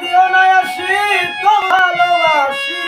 যদিও না আসি তো ভালোবাসি।